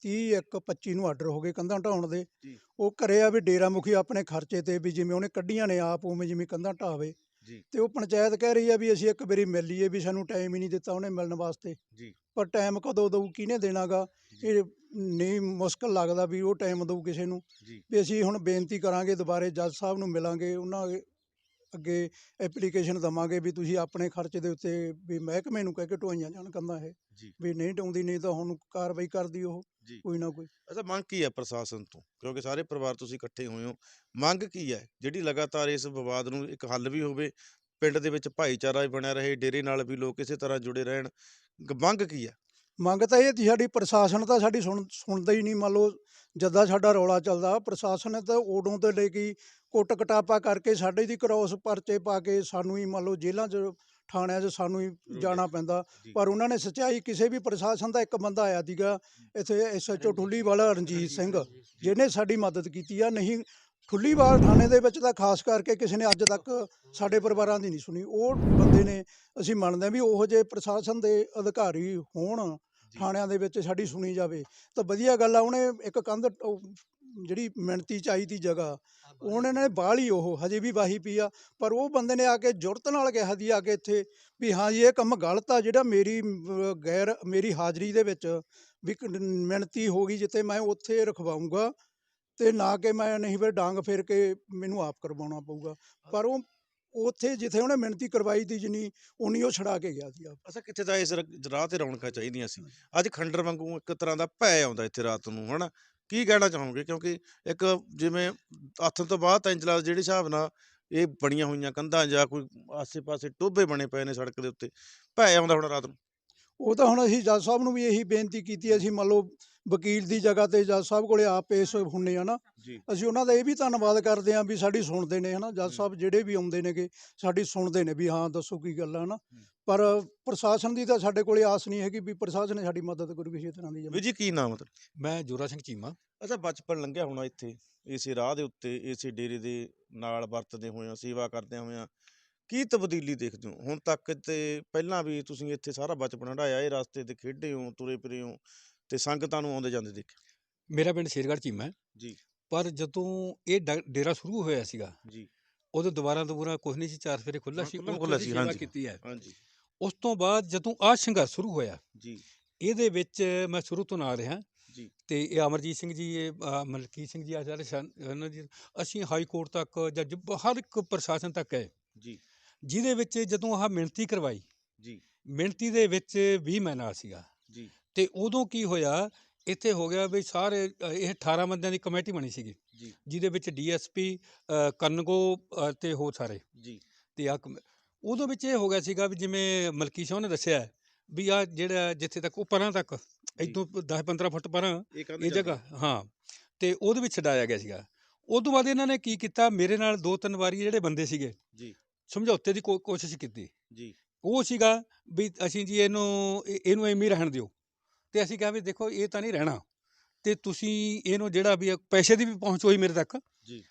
Speaker 2: 30 ਇੱਕ 25 ਨੂੰ ਆਰਡਰ ਹੋ ਗਏ ਕੰਧਾਂ ਢਾਉਣ ਦੇ।
Speaker 1: ਜੀ।
Speaker 2: ਉਹ ਕਰੇ ਆ ਵੀ ਡੇਰਾ ਮੁਖੀ ਆਪਣੇ ਖਰਚੇ ਤੇ ਵੀ ਜਿਵੇਂ ਉਹਨੇ ਕੱਢੀਆਂ ਨੇ ਆਪ ਉਵੇਂ ਜਿਵੇਂ ਕੰਧਾਂ ਢਾਵੇ।
Speaker 1: ਜੀ।
Speaker 2: ਤੇ ਉਹ ਪੰਚਾਇਤ ਕਹਿ ਰਹੀ ਆ ਵੀ ਅਸੀਂ ਇੱਕ ਵਾਰੀ ਮਿਲ ਲਈਏ ਵੀ ਸਾਨੂੰ ਟਾਈਮ ਹੀ ਨਹੀਂ ਦਿੱਤਾ ਉਹਨੇ ਮਿਲਣ ਵਾਸਤੇ।
Speaker 1: ਜੀ।
Speaker 2: ਪਰ ਟਾਈਮ ਕਦੋਂ ਦਊ ਕਿਹਨੇ ਦੇਣਾਗਾ?
Speaker 1: ਜੀ।
Speaker 2: ਇਹ ਨਹੀਂ ਮੁਸ਼ਕਲ ਲੱਗਦਾ ਵੀ ਉਹ ਟਾਈਮ ਦਊ ਕਿਸੇ ਨੂੰ।
Speaker 1: ਜੀ।
Speaker 2: ਵੀ ਅਸੀਂ ਹੁਣ ਬੇਨਤੀ ਕਰਾਂਗੇ ਦੁਬਾਰੇ ਜੱਜ ਸਾਹਿਬ ਨੂੰ ਮਿਲਾਂਗੇ ਉਹਨਾਂ ਅੱਗੇ- ਐਪਲੀਕੇਸ਼ਨ ਦਵਾਂਗੇ ਵੀ ਤੁਸੀਂ ਆਪਣੇ ਖਰਚੇ ਦੇ ਉੱਤੇ ਵੀ ਮਹਿਕਮੇ ਨੂੰ ਕਹਿ ਕੇ ਢੋਈਆਂ ਜਾਣ ਕੰਧਾਂ ਇਹ
Speaker 1: ਜੀ।
Speaker 2: ਵੀ ਨਹੀਂ ਢਾਉਂਦੀ ਨਹੀਂ ਤਾਂ ਹੁਣ ਕਾਰਵਾਈ ਕਰਦੀ ਉਹ
Speaker 1: ਜੀ।
Speaker 2: ਕੋਈ ਨਾ ਕੋਈ।
Speaker 1: ਅੱਛਾ ਮੰਗ ਕੀ ਹੈ ਪ੍ਰਸ਼ਾਸਨ ਤੋਂ? ਕਿਉਂਕਿ ਸਾਰੇ ਪਰਿਵਾਰ ਤੁਸੀਂ ਇਕੱਠੇ ਹੋਏ ਹੋ ਮੰਗ ਕੀ ਹੈ? ਜਿਹੜੀ ਲਗਾਤਾਰ ਇਸ ਵਿਵਾਦ ਨੂੰ ਇੱਕ ਹੱਲ ਵੀ ਹੋਵੇ ਪਿੰਡ ਦੇ ਵਿੱਚ ਭਾਈਚਾਰਾ ਵੀ ਬਣਿਆ ਰਹੇ ਡੇਰੇ ਨਾਲ ਵੀ ਲੋਕ ਇਸੇ ਤਰ੍ਹਾਂ ਜੁੜੇ ਰਹਿਣ ਮੰਗ ਕੀ ਹੈ?
Speaker 2: ਮੰਗ ਤਾਂ ਇਹ ਸੀ ਸਾਡੀ ਪ੍ਰਸ਼ਾਸਨ ਤਾਂ ਸਾਡੀ ਸੁਣ ਸੁਣਦਾ ਹੀ ਨਹੀਂ ਮੰਨ ਲਓ ਜਦਾਂ ਸਾਡਾ ਰੌਲਾ ਚੱਲਦਾ ਪ੍ਰਸ਼ਾਸਨ ਨੇ ਤਾਂ ਉਦੋਂ ਤੋਂ ਲੈ ਕੇ ਕੁੱਟ ਕਟਾਪਾ ਕਰਕੇ ਸਾਡੇ ਦੀ ਕ੍ਰੋਸ ਪਰਚੇ ਪਾ ਕੇ ਸਾਨੂੰ ਹੀ ਮੰਨ ਲਓ ਜੇਲ੍ਹਾਂ 'ਚ ਥਾਣਿਆਂ 'ਚ ਸਾਨੂੰ ਹੀ ਜਾਣਾ ਪੈਂਦਾ।
Speaker 1: ਜੀ।
Speaker 2: ਪਰ ਉਹਨਾਂ ਨੇ ਸੱਚਾਈ ਕਿਸੇ ਵੀ ਪ੍ਰਸ਼ਾਸਨ ਦਾ ਇੱਕ ਬੰਦਾ ਆਇਆ ਸੀਗਾ ਇੱਥੇ ਐਸਐਚਓ ਠੁੱਲੀਵਾਲਾ ਰਣਜੀਤ ਸਿੰਘ ਜਿਹਨੇ ਸਾਡੀ ਮਦਦ ਕੀਤੀ ਆ। ਨਹੀਂ ਠੁੱਲੀਵਾਲ ਥਾਣੇ ਦੇ ਵਿੱਚ ਤਾਂ ਖਾਸ ਕਰਕੇ ਕਿਸੇ ਨੇ ਅੱਜ ਤੱਕ ਸਾਡੇ ਪਰਿਵਾਰਾਂ ਦੀ ਨਹੀਂ ਸੁਣੀ। ਉਹ ਬੰਦੇ ਨੇ ਅਸੀਂ ਮੰਨਦੇ ਹਾਂ ਵੀ ਉਹੋ ਜਿਹੇ ਪ੍ਰਸ਼ਾਸਨ ਦੇ ਅਧਿਕਾਰੀ ਹੋਣ ਥਾਣਿਆਂ ਦੇ ਵਿੱਚ ਸਾਡੀ ਸੁਣੀ ਜਾਵੇ। ਤਾਂ ਵਧੀਆ ਗੱਲ ਆ ਉਹਨੇ ਇੱਕ ਕੰਧ ਜਿਹੜੀ ਮਿਣਤੀ ਚਾਹੀ ਤੀ ਜਗ੍ਹਾ ਉਹਨਾਂ ਨੇ ਬਾਹਲੀ ਉਹ ਹਜੇ ਵੀ ਵਾਹੀ ਪਈ ਆ। ਪਰ ਉਹ ਬੰਦੇ ਨੇ ਆ ਕੇ ਜੁਰਤ ਨਾਲ ਕਿਹਾ ਦੀ ਆ ਕੇ ਇੱਥੇ ਵੀ ਹਾਂ ਜੀ ਇਹ ਕੰਮ ਗਲਤ ਆ ਜਿਹੜਾ ਮੇਰੀ ਗੈਰ ਮੇਰੀ ਹਾਜ਼ਰੀ ਦੇ ਵਿੱਚ ਵੀ ਕ- ਮਿਣਤੀ ਹੋ ਗਈ ਜਿੱਥੇ ਮੈਂ ਉੱਥੇ ਰਖਵਾਉਂਗਾ ਤੇ ਨਾ ਕਿ ਮੈਂ ਨਹੀਂ ਫਿਰ ਡਾਂਗ ਫੇਰ ਕੇ ਮੈਨੂੰ ਆਪ ਕਰਵਾਉਣਾ ਪਊਗਾ। ਪਰ ਉਹ ਉੱਥੇ ਜਿੱਥੇ ਉਹਨੇ ਮਿਣਤੀ ਕਰਵਾਈ ਤੀ ਜਿੰਨੀ ਉਨੀ ਉਹ ਛੜਾ ਕੇ ਗਿਆ ਸੀ ਆਪ।
Speaker 1: ਅੱਛਾ ਕਿੱਥੇ ਤਾਂ ਇਸ ਰ- ਰਾਹ ਤੇ ਰੌਣਕਾਂ ਚਾਹੀਦੀਆਂ ਸੀ। ਅੱਜ ਖੰਡਰ ਵਾਂਗੂ ਇੱਕ ਤਰ੍ਹਾਂ ਦਾ ਭੈ ਆਉਂਦਾ ਇੱਥੇ ਰਾਤ ਨੂੰ ਹਨਾ? ਕੀ ਕਹਿਣਾ ਚਾਹੋਗੇ? ਕਿਉਂਕਿ ਇੱਕ ਜਿਵੇਂ ਹੱਥ ਤੋਂ ਬਾਅਦ ਤੰਜਲਾ ਜਿਹੜੇ ਹਿਸਾਬ ਨਾਲ ਇਹ ਬਣੀਆਂ ਹੋਈਆਂ ਕੰਧਾਂ ਜਾਂ ਕੋਈ ਆਸੇ-ਪਾਸੇ ਟੋਭੇ ਬਣੇ ਪਏ ਨੇ ਸੜਕ ਦੇ ਉੱਤੇ ਭੈ ਆਉਂਦਾ ਹੁਣ ਰਾਤ ਨੂੰ।
Speaker 2: ਉਹ ਤਾਂ ਹੁਣ ਅਸੀਂ ਜੱਜ ਸਾਹਿਬ ਨੂੰ ਵੀ ਇਹੀ ਬੇਨਤੀ ਕੀਤੀ, ਅਸੀਂ ਮੰਨ ਲਓ ਵਕੀਲ ਦੀ ਜਗ੍ਹਾ ਤੇ ਜੱਜ ਸਾਹਿਬ ਕੋਲੇ ਆਪ ਪੇਸ਼ ਹੁੰਨੇ ਆ ਨਾ। ਅਸੀਂ ਉਹਨਾਂ ਦਾ ਇਹ ਵੀ ਧੰਨਵਾਦ ਕਰਦੇ ਹਾਂ ਵੀ ਸਾਡੀ ਸੁਣਦੇ ਨੇ ਹਨਾ। ਜੱਜ ਸਾਹਿਬ ਜਿਹੜੇ ਵੀ ਆਉਂਦੇ ਨੇਗੇ ਸਾਡੀ ਸੁਣਦੇ ਨੇ ਵੀ ਹਾਂ ਦੱਸੋ ਕੀ ਗੱਲ ਆ ਹਨਾ। ਪਰ ਪ੍ਰਸ਼ਾਸਨ ਦੀ ਤਾਂ ਸਾਡੇ ਕੋਲੇ ਆਸ ਨਹੀਂ ਹੈਗੀ ਵੀ ਪ੍ਰਸ਼ਾਸਨ ਨੇ ਸਾਡੀ ਮਦਦ ਕਰੂ ਕਿਸੇ ਤਰ੍ਹਾਂ ਦੀ
Speaker 1: ਵੀ ਜੀ ਕੀ ਨਾਮ ਤੁਹਾਡਾ?
Speaker 3: ਮੈਂ ਜੋਰਾ ਸਿੰਘ ਚੀਮਾ।
Speaker 1: ਅੱਛਾ ਬਚਪਨ ਲੰਘਿਆ ਹੋਣਾ ਇੱਥੇ ਇਸੇ ਰਾਹ ਦੇ ਉੱਤੇ ਇਸੇ ਡੇਰੇ ਦੇ ਨਾਲ ਵਰਤਦੇ ਹੋਇਆਂ ਸੇਵਾ ਕਰਦਿਆਂ ਹੋਇਆਂ ਕੀ ਤਬਦੀਲੀ ਦੇਖਦੇ ਹੋ? ਹੁਣ ਤੱਕ ਤੇ ਪਹਿਲਾਂ ਵੀ ਤੁਸੀਂ ਇੱਥੇ ਸਾਰਾ ਬਚਪਨ ਹੰਢਾਇਆ ਇਹ ਰਸਤੇ ਤੇ ਖੇਡੇ ਹੋ ਤੁਰੇ ਫਿਰੇ ਹੋ। ਤੇ ਸੰਗਤਾਂ ਨੂੰ ਆਉਂਦੇ ਜਾਂਦੇ ਦੇਖਿਆ
Speaker 3: ਮੇਰਾ ਪਿੰਡ ਸ਼ੇਰਗੜ੍ਹ ਚੀਮਾ ਹੈ
Speaker 1: ਜੀ।
Speaker 3: ਪਰ ਜਦੋਂ ਇਹ ਡ- ਡੇਰਾ ਸ਼ੁਰੂ ਹੋਇਆ ਸੀਗਾ
Speaker 1: ਜੀ।
Speaker 3: ਉਦੋਂ ਦੁਬਾਰਾ ਦੁਬਾਰਾ ਕੁਝ ਨਹੀਂ ਸੀ ਚਾਰ ਫੇਰੇ ਖੁੱਲਾ ਸੀ
Speaker 1: ਖੁੱਲ੍ਹਾ- ਖੁੱਲ੍ਹਾ ਸੀ,
Speaker 3: ਸੇਵਾ
Speaker 1: ਹਾਂਜੀ।
Speaker 3: ਕੀਤੀ ਹੈ।
Speaker 1: ਹਾਂਜੀ।
Speaker 3: ਉਸ ਤੋਂ ਬਾਅਦ ਜਦੋਂ ਆਹ ਸੰਘਰਸ਼ ਸ਼ੁਰੂ ਹੋਇਆ
Speaker 1: ਜੀ।
Speaker 3: ਇਹਦੇ ਵਿੱਚ ਮੈਂ ਸ਼ੁਰੂ ਤੋਂ ਨਾਲ ਰਿਹਾ।
Speaker 1: ਜੀ।
Speaker 3: ਤੇ ਇਹ ਅਮਰਜੀਤ ਸਿੰਘ ਜੀ ਇਹ ਅ, ਮਲਕੀਤ ਸਿੰਘ ਜੀ ਸਨ ਇਹਨਾਂ ਦੀ ਅਸੀਂ ਹਾਈ ਕੋਰਟ ਤੱਕ ਜੱਜ ਹਰ ਇੱਕ ਪ੍ਰਸ਼ਾਸਨ ਤੱਕ ਗਏ।
Speaker 1: ਜੀ।
Speaker 3: ਜਿਹਦੇ ਵਿੱਚ ਜਦੋਂ ਆਹ ਮਿਹਨਤੀ ਕਰਵਾਈ
Speaker 1: ਜੀ।
Speaker 3: ਮਿਹਨਤੀ ਦੇ ਵਿੱਚ ਵੀ ਮੈਂ ਨਾਲ ਸੀਗਾ।
Speaker 1: ਜੀ।
Speaker 3: ਤੇ ਉਦੋਂ ਕੀ ਹੋਇਆ ਇੱਥੇ ਹੋ ਗਿਆ ਵੀ ਸਾਰੇ ਇਹ 18 ਬੰਦਿਆਂ ਦੀ ਕਮੇਟੀ ਬਣੀ ਸੀਗੀ
Speaker 1: ਜੀ।
Speaker 3: ਜਿਹਦੇ ਵਿੱਚ ਡੀਐਸਪੀ ਕੰਨਗੋ ਤੇ ਹੋਰ ਸਾਰੇ।
Speaker 1: ਜੀ।
Speaker 3: ਤੇ ਆ ਉਦੋਂ ਵਿੱਚ ਇਹ ਹੋ ਗਿਆ ਸੀਗਾ ਵੀ ਜਿਵੇਂ ਮਲਕੀ ਸ਼ਾਹ ਨੇ ਦੱਸਿਆ ਵੀ ਆ ਜਿਹੜਾ ਜਿੱਥੇ ਤੱਕ ਉਹ ਪਰਾਂ ਤੱਕ ਇਦੋਂ 10 15 ਫੁੱਟ ਪਰਾਂ
Speaker 1: ਇਹ
Speaker 3: ਜਗ੍ਹਾ ਹਾਂ। ਤੇ ਉਹਦੇ ਵਿੱਚ ਛਡਾਇਆ ਗਿਆ ਸੀਗਾ। ਉਸ ਤੋਂ ਬਾਅਦ ਇਹਨਾਂ ਨੇ ਕੀ ਕੀਤਾ ਮੇਰੇ ਨਾਲ ਦੋ ਤਿੰਨ ਵਾਰੀ ਜਿਹੜੇ ਬੰਦੇ ਸੀਗੇ
Speaker 1: ਜੀ।
Speaker 3: ਸਮਝੌਤੇ ਦੀ ਕੋਸ਼ਿਸ਼ ਕੀਤੀ।
Speaker 1: ਜੀ।
Speaker 3: ਉਹ ਸੀਗਾ ਵੀ ਅਸੀਂ ਜੀ ਇਹਨੂੰ ਇਹ- ਇਹਨੂੰ ਐਵੇਂ ਹੀ ਰਹਿਣ ਦਿਓ। ਤੇ ਅਸੀਂ ਕਿਹਾ ਵੀ ਦੇਖੋ ਇਹ ਤਾਂ ਨਹੀਂ ਰਹਿਣਾ। ਤੇ ਤੁਸੀਂ ਇਹਨੂੰ ਜਿਹੜਾ ਵੀ ਪੈਸੇ ਦੀ ਵੀ ਪਹੁੰਚ ਹੋਈ ਮੇਰੇ ਤੱਕ।
Speaker 1: ਜੀ।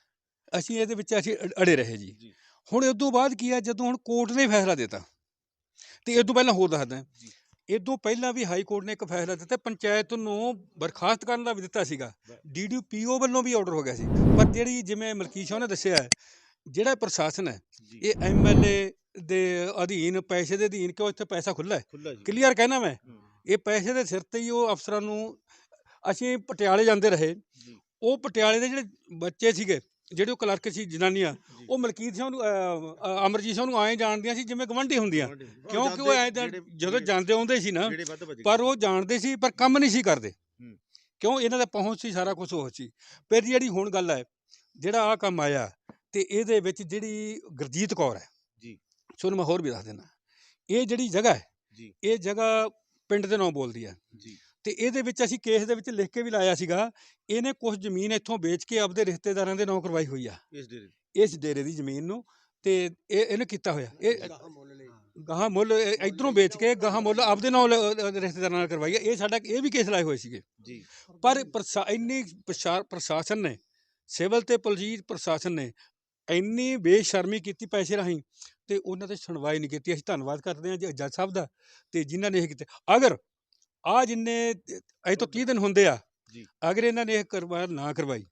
Speaker 3: ਅਸੀਂ ਇਹਦੇ ਵਿੱਚ ਅਸੀਂ ਅੜ- ਰਹੇ ਜੀ। ਹੁਣ ਇਸ ਤੋਂ ਬਾਅਦ ਕੀ ਆ ਜਦੋਂ ਹੁਣ ਕੋਰਟ ਨੇ ਫੈਸਲਾ ਦਿੱਤਾ ਤੇ ਇਸ ਤੋਂ ਪਹਿਲਾਂ ਹੋਰ ਦੱਸਦਾ
Speaker 1: ਜੀ।
Speaker 3: ਇਹ ਤੋਂ ਪਹਿਲਾਂ ਵੀ ਹਾਈ ਕੋਰਟ ਨੇ ਇੱਕ ਫੈਸਲਾ ਦਿੱਤਾ ਪੰਚਾਇਤ ਨੂੰ ਬਰਖਾਸਤ ਕਰਨ ਦਾ ਵੀ ਦਿੱਤਾ ਸੀਗਾ। ਡੀਡੀਪੀਓ ਵੱਲੋਂ ਵੀ ਆਰਡਰ ਹੋ ਗਿਆ ਸੀ। ਪਰ ਜਿਹੜੀ ਜਿਵੇਂ ਮਲਕੀਤ ਸ਼ਾਹ ਨੇ ਦੱਸਿਆ ਹੈ, ਜਿਹੜਾ ਪ੍ਰਸ਼ਾਸਨ ਹੈ ਇਹ ਐਮਐਲਏ ਦੇ ਅਧੀਨ ਪੈਸੇ ਦੇ ਅਧੀਨ ਕਿਉਂ ਇੱਥੇ ਪੈਸਾ ਖੁੱਲਾ ਹੈ? ਕਲੀਅਰ ਕਹਿਣਾ ਮੈਂ।
Speaker 1: ਹੂੰ,
Speaker 3: ਇਹ ਪੈਸੇ ਦੇ ਸਿਰ ਤੇ ਹੀ ਉਹ ਅਫਸਰਾਂ ਨੂੰ ਅਸੀਂ ਪਟਿਆਲੇ ਜਾਂਦੇ ਰਹੇ। ਉਹ ਪਟਿਆਲੇ ਦੇ ਜਿਹੜੇ ਬੱਚੇ ਸੀਗੇ ਜਿਹੜੇ ਉਹ ਕਲਰਕ ਸੀ ਜਨਾਨੀਆਂ। ਉਹ ਮਲਕੀਤ ਸਿੰਘ ਨੂੰ ਅਹ, ਅਹ, ਅਮਰਜੀਤ ਸਿੰਘ ਨੂੰ ਆਏ ਜਾਣਦੀਆਂ ਸੀ ਜਿਵੇਂ ਗਵੰਡੀ ਹੁੰਦੀਆਂ। ਕਿਉਂਕਿ ਉਹ ਐ ਤਾਂ ਜਦੋਂ ਜਾਂਦੇ ਆਉਂਦੇ ਸੀ ਨਾ
Speaker 1: ਜਿਹੜੇ ਵੱਧ ਭੱਜ
Speaker 3: ਪਰ ਉਹ ਜਾਣਦੇ ਸੀ ਪਰ ਕੰਮ ਨਹੀਂ ਸੀ ਕਰਦੇ।
Speaker 1: ਹੂੰ।
Speaker 3: ਕਿਉਂ? ਇਹਨਾਂ ਦਾ ਪਹੁੰਚ ਸੀ ਸਾਰਾ ਕੁਝ ਉਹ ਸੀ। ਫਿਰ ਜਿਹੜੀ ਹੁਣ ਗੱਲ ਹੈ ਜਿਹੜਾ ਆ ਕੰਮ ਆਇਆ ਤੇ ਇਹਦੇ ਵਿੱਚ ਜਿਹੜੀ ਗੁਰਜੀਤ ਕੌਰ ਹੈ।
Speaker 1: ਜੀ।
Speaker 3: ਤੁਹਾਨੂੰ ਮੈਂ ਹੋਰ ਵੀ ਦੱਸ ਦਿੰਦਾ। ਇਹ ਜਿਹੜੀ ਜਗ੍ਹਾ ਹੈ
Speaker 1: ਜੀ।
Speaker 3: ਇਹ ਜਗ੍ਹਾ ਪਿੰਡ ਦੇ ਨਾਂ ਬੋਲਦੀ ਹੈ
Speaker 1: ਜੀ।
Speaker 3: ਤੇ ਇਹਦੇ ਵਿੱਚ ਅਸੀਂ ਕੇਸ ਦੇ ਵਿੱਚ ਲਿਖ ਕੇ ਵੀ ਲਾਇਆ ਸੀਗਾ ਇਹਨੇ ਕੁਝ ਜ਼ਮੀਨ ਇੱਥੋਂ ਵੇਚ ਕੇ ਆਪਦੇ ਰਿਸ਼ਤੇਦਾਰਾਂ ਦੇ ਨਾਂ ਕਰਵਾਈ ਹੋਈ ਆ।
Speaker 1: ਇਸ ਡੇਰੇ ਦੀ।
Speaker 3: ਇਸ ਡੇਰੇ ਦੀ ਜ਼ਮੀਨ ਨੂੰ ਤੇ ਇਹ ਇਹਨੇ ਕੀਤਾ ਹੋਇਆ। ਇਹ ਗਾਹਾਂ ਮੁੱਲ ਇਧਰੋਂ ਵੇਚ ਕੇ ਗਾਹਾਂ ਮੁੱਲ ਆਪਦੇ ਨਾਲ ਰਿਸ਼ਤੇਦਾਰਾਂ ਨਾਲ ਕਰਵਾਈ ਹੈ ਇਹ ਸਾਡਾ ਇਹ ਵੀ ਕੇਸ ਲਾਏ ਹੋਏ ਸੀਗੇ।
Speaker 1: ਜੀ।
Speaker 3: ਪਰ ਪ੍ਰਸ਼ਾ- ਇੰਨੀ ਪ੍ਰਸ਼ਾ- ਪ੍ਰਸ਼ਾਸਨ ਨੇ ਸਿਵਲ ਤੇ ਪੁਲਿਸ ਪ੍ਰਸ਼ਾਸਨ ਨੇ ਇੰਨੀ ਬੇਸ਼ਰਮੀ ਕੀਤੀ ਪੈਸੇ ਰਾਹੀਂ ਤੇ ਉਹਨਾਂ ਤੇ ਸੁਣਵਾਈ ਨਹੀਂ ਕੀਤੀ ਅਸੀਂ ਧੰਨਵਾਦ ਕਰਦੇ ਹਾਂ ਜੀ ਜੱਜ ਸਾਹਿਬ ਦਾ ਤੇ ਜਿਨ੍ਹਾਂ ਨੇ ਇਹ ਕੀਤਾ ਅਗਰ ਆ ਜਿੰਨੇ ਅਜੇ ਤੋਂ 30 ਦਿਨ ਹੁੰਦੇ ਆ
Speaker 1: ਜੀ।
Speaker 3: ਅਗਰ ਇਹਨਾਂ ਨੇ ਇਹ ਕਰਵਾ ਨਾ ਕਰਵਾਈ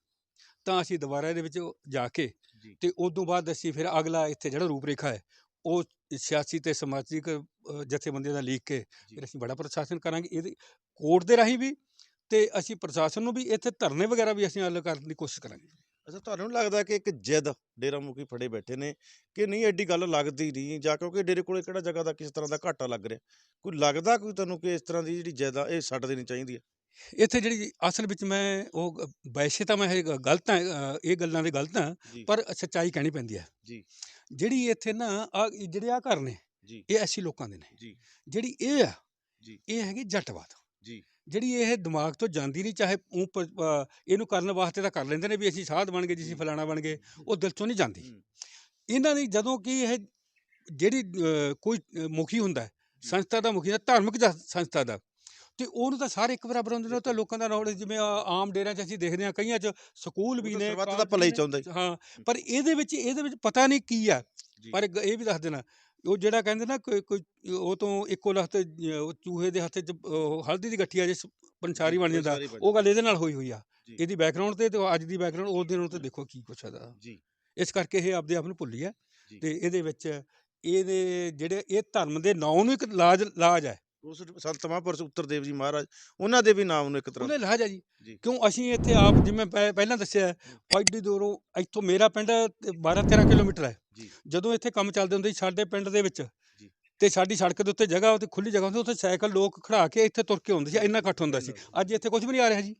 Speaker 3: ਤਾਂ ਅਸੀਂ ਦੁਬਾਰਾ ਇਹਦੇ ਵਿੱਚ ਜਾ ਕੇ। ਤੇ ਉਸ ਤੋਂ ਬਾਅਦ ਅਸੀਂ ਫਿਰ ਅਗਲਾ ਇੱਥੇ ਜਿਹੜਾ ਰੂਪਰੇਖਾ ਹੈ ਉਹ ਸਿਆਸੀ ਤੇ ਸਮਾਜਿਕ ਜਥੇਬੰਦੀਆਂ ਦਾ ਲੀਕ ਕੇ। ਫਿਰ ਅਸੀਂ ਬੜਾ ਪ੍ਰਸ਼ਾਸਨ ਕਰਾਂਗੇ ਇਹਦੇ ਕੋਰਟ ਦੇ ਰਾਹੀਂ ਵੀ ਤੇ ਅਸੀਂ ਪ੍ਰਸ਼ਾਸਨ ਨੂੰ ਵੀ ਇੱਥੇ ਧਰਨੇ ਵਗੈਰਾ ਵੀ ਅਸੀਂ ਹੱਲ ਕਰਨ ਦੀ ਕੋਸ਼ਿਸ਼ ਕਰਾਂਗੇ
Speaker 1: ਅੱਛਾ ਤੁਹਾਨੂੰ ਲੱਗਦਾ ਕਿ ਇੱਕ ਜਿੱਦ ਡੇਰਾ ਮੁਖੀ ਫੜੇ ਬੈਠੇ ਨੇ ਕਿ ਨਹੀਂ ਐਡੀ ਗੱਲ ਲੱਗਦੀ ਨਹੀਂ ਜਾਂ ਕਿਉਂਕਿ ਡੇਰੇ ਕੋਲੇ ਕਿਹੜਾ ਜਗ੍ਹਾ ਦਾ ਕਿਸ ਤਰ੍ਹਾਂ ਦਾ ਘਾਟਾ ਲੱਗ ਰਿਹਾ? ਕੋਈ ਲੱਗਦਾ ਕੋਈ ਤੁਹਾਨੂੰ ਕਿ ਇਸ ਤਰ੍ਹਾਂ ਦੀ ਜਿਹੜੀ ਜਿੱਦ ਆ ਇਹ ਛੱਡ ਦੇਣੀ ਚਾਹੀਦੀ ਹੈ
Speaker 3: ਇੱਥੇ ਜਿਹੜੀ ਅਸਲ ਵਿੱਚ ਮੈਂ ਉਹ ਵੈਸੇ ਤਾਂ ਮੈਂ ਇਹ ਗਲਤ ਹਾਂ ਇਹ ਗੱਲਾਂ ਦੇ ਗਲਤ ਹਾਂ ਪਰ ਸੱਚਾਈ ਕਹਿਣੀ ਪੈਂਦੀ ਹੈ
Speaker 1: ਜੀ।
Speaker 3: ਜਿਹੜੀ ਇੱਥੇ ਨਾ ਆ ਜਿਹੜੇ ਆ ਘਰ ਨੇ ਇਹ ਐਸੀ ਲੋਕਾਂ ਦੇ ਨੇ। ਜਿਹੜੀ ਇਹ ਆ। ਇਹ ਹੈਗੀ ਜੱਟਵਾਦ।
Speaker 1: ਜੀ।
Speaker 3: ਜਿਹੜੀ ਇਹ ਦਿਮਾਗ ਤੋਂ ਜਾਂਦੀ ਨਹੀਂ ਚਾਹੇ ਊਂ ਪ- ਅ, ਇਹਨੂੰ ਕਰਨ ਵਾਸਤੇ ਤਾਂ ਕਰ ਲੈਂਦੇ ਨੇ ਵੀ ਅਸੀਂ ਸਾਧ ਬਣ ਗਏ ਜੀ ਅਸੀਂ ਫਲਾਣਾ ਬਣ ਗਏ ਉਹ ਦਿਲ ਚੋਂ ਨਹੀਂ ਜਾਂਦੀ ਇਹਨਾਂ ਦੀ ਜਦੋਂ ਕਿ ਇਹ ਜਿਹੜੀ ਅ, ਕੋਈ ਅ, ਮੁਖੀ ਹੁੰਦਾ ਹੈ। ਸੰਸਥਾ ਦਾ ਮੁਖੀ ਦਾ ਧਾਰਮਿਕ ਜਾਂ ਸੰਸਥਾ ਦਾ ਤੇ ਉਹਨੂੰ ਤਾਂ ਸਾਰੇ ਇੱਕ ਬਰਾਬਰ ਹੁੰਦੇ ਨੇ ਉਹ ਤਾਂ ਲੋਕਾਂ ਦਾ ਰੌਲੇ ਜਿਵੇਂ ਆ- ਆਮ ਡੇਰਿਆਂ 'ਚ ਅਸੀਂ ਦੇਖਦੇ ਹਾਂ ਕਈਆਂ 'ਚ ਸਕੂਲ ਵੀ
Speaker 1: ਉਹ
Speaker 3: ਨੇ
Speaker 1: ਸਰਬੱਤ ਦਾ
Speaker 3: ਕਾਲਜ
Speaker 1: ਭਲਾ ਹੀ
Speaker 3: ਨੇ।
Speaker 1: ਚਾਹੁੰਦਾ ਜੀ।
Speaker 3: ਹਾਂ ਪਰ ਇਹਦੇ ਵਿੱਚ ਇਹਦੇ ਵਿੱਚ ਪਤਾ ਨਹੀਂ ਕੀ ਆ
Speaker 1: ਜੀ।
Speaker 3: ਪਰ ਗ- ਇਹ ਵੀ ਦੱਸ ਦੇਣਾ ਉਹ ਜਿਹੜਾ ਕਹਿੰਦੇ ਨਾ ਕੋਈ ਕੋਈ ਉਹ ਤੋਂ ਇੱਕੋ ਲੱਖ ਤੇ ਜ- ਉਹ ਚੂਹੇ ਦੇ ਹੱਥ 'ਚ ਉਹ ਹਲਦੀ ਦੀ ਗੱਠੀ ਆ ਜੇ ਸ- ਪੰਸਾਰੀ ਬਣ ਜਾਂਦਾ
Speaker 1: ਪੰਸਾਰੀ ਬਣ
Speaker 3: ਉਹ ਗੱਲ ਇਹਦੇ ਨਾਲ ਹੋਈ ਹੋਈ ਆ।
Speaker 1: ਜੀ।
Speaker 3: ਇਹਦੀ ਬੈਕਗ੍ਰਾਉਂਡ ਤੇ ਤੇ ਅੱਜ ਦੀ ਬੈਕਗ੍ਰਾਉਂਡ ਉਸ ਦਿਨ ਤੇ ਦੇਖੋ ਕੀ ਕੁਛ ਹੈਦਾ
Speaker 1: ਜੀ।
Speaker 3: ਇਸ ਕਰਕੇ ਇਹ ਆਪਦੇ ਆਪ ਨੂੰ ਭੁੱਲੀ ਹੈ
Speaker 1: ਜੀ।
Speaker 3: ਤੇ ਇਹਦੇ ਵਿੱਚ ਇਹਦੇ ਜਿਹੜੇ ਇਹ ਧਰਮ ਦੇ ਨਾਂ ਨੂੰ ਇੱਕ ਲਾਜ ਲਾਜ ਹੈ।
Speaker 1: ਉਸ ਸੰਤ ਮਹਾਂਪੁਰਸ਼ ਉੱਤਰਦੇਵ ਜੀ ਮਹਾਰਾਜ ਉਹਨਾਂ ਦੇ ਵੀ ਨਾਮ ਨੂੰ ਇੱਕ ਤਰ੍ਹਾਂ
Speaker 3: ਉਹਨੇ ਲਾਜ ਹੈ ਜੀ
Speaker 1: ਜੀ।
Speaker 3: ਕਿਉਂ ਅਸੀਂ ਇੱਥੇ ਆਪ ਜਿਵੇਂ ਪਹਿ- ਪਹਿਲਾਂ ਦੱਸਿਆ ਐਡੀ ਦੂਰੋਂ ਇੱਥੋਂ ਮੇਰਾ ਪਿੰਡ 12 13 ਕਿਲੋਮੀਟਰ ਹੈ।
Speaker 1: ਜੀ।
Speaker 3: ਜਦੋਂ ਇੱਥੇ ਕੰਮ ਚੱਲਦੇ ਹੁੰਦੇ ਸੀ ਸਾਡੇ ਪਿੰਡ ਦੇ ਵਿੱਚ
Speaker 1: ਜੀ।
Speaker 3: ਤੇ ਸਾਡੀ ਸੜਕ ਦੇ ਉੱਤੇ ਜਗ੍ਹਾ ਉੱਤੇ ਖੁੱਲੀ ਜਗ੍ਹਾ ਹੁੰਦੀ ਉੱਥੇ ਸਾਈਕਲ ਲੋਕ ਖੜਾ ਕੇ ਇੱਥੇ ਤੁਰ ਕੇ ਆਉਂਦੇ ਸੀ ਇੰਨਾ ਇਕੱਠ ਹੁੰਦਾ ਸੀ। ਅੱਜ ਇੱਥੇ ਕੁਝ ਵੀ ਨਹੀਂ ਆ ਰਿਹਾ ਜੀ।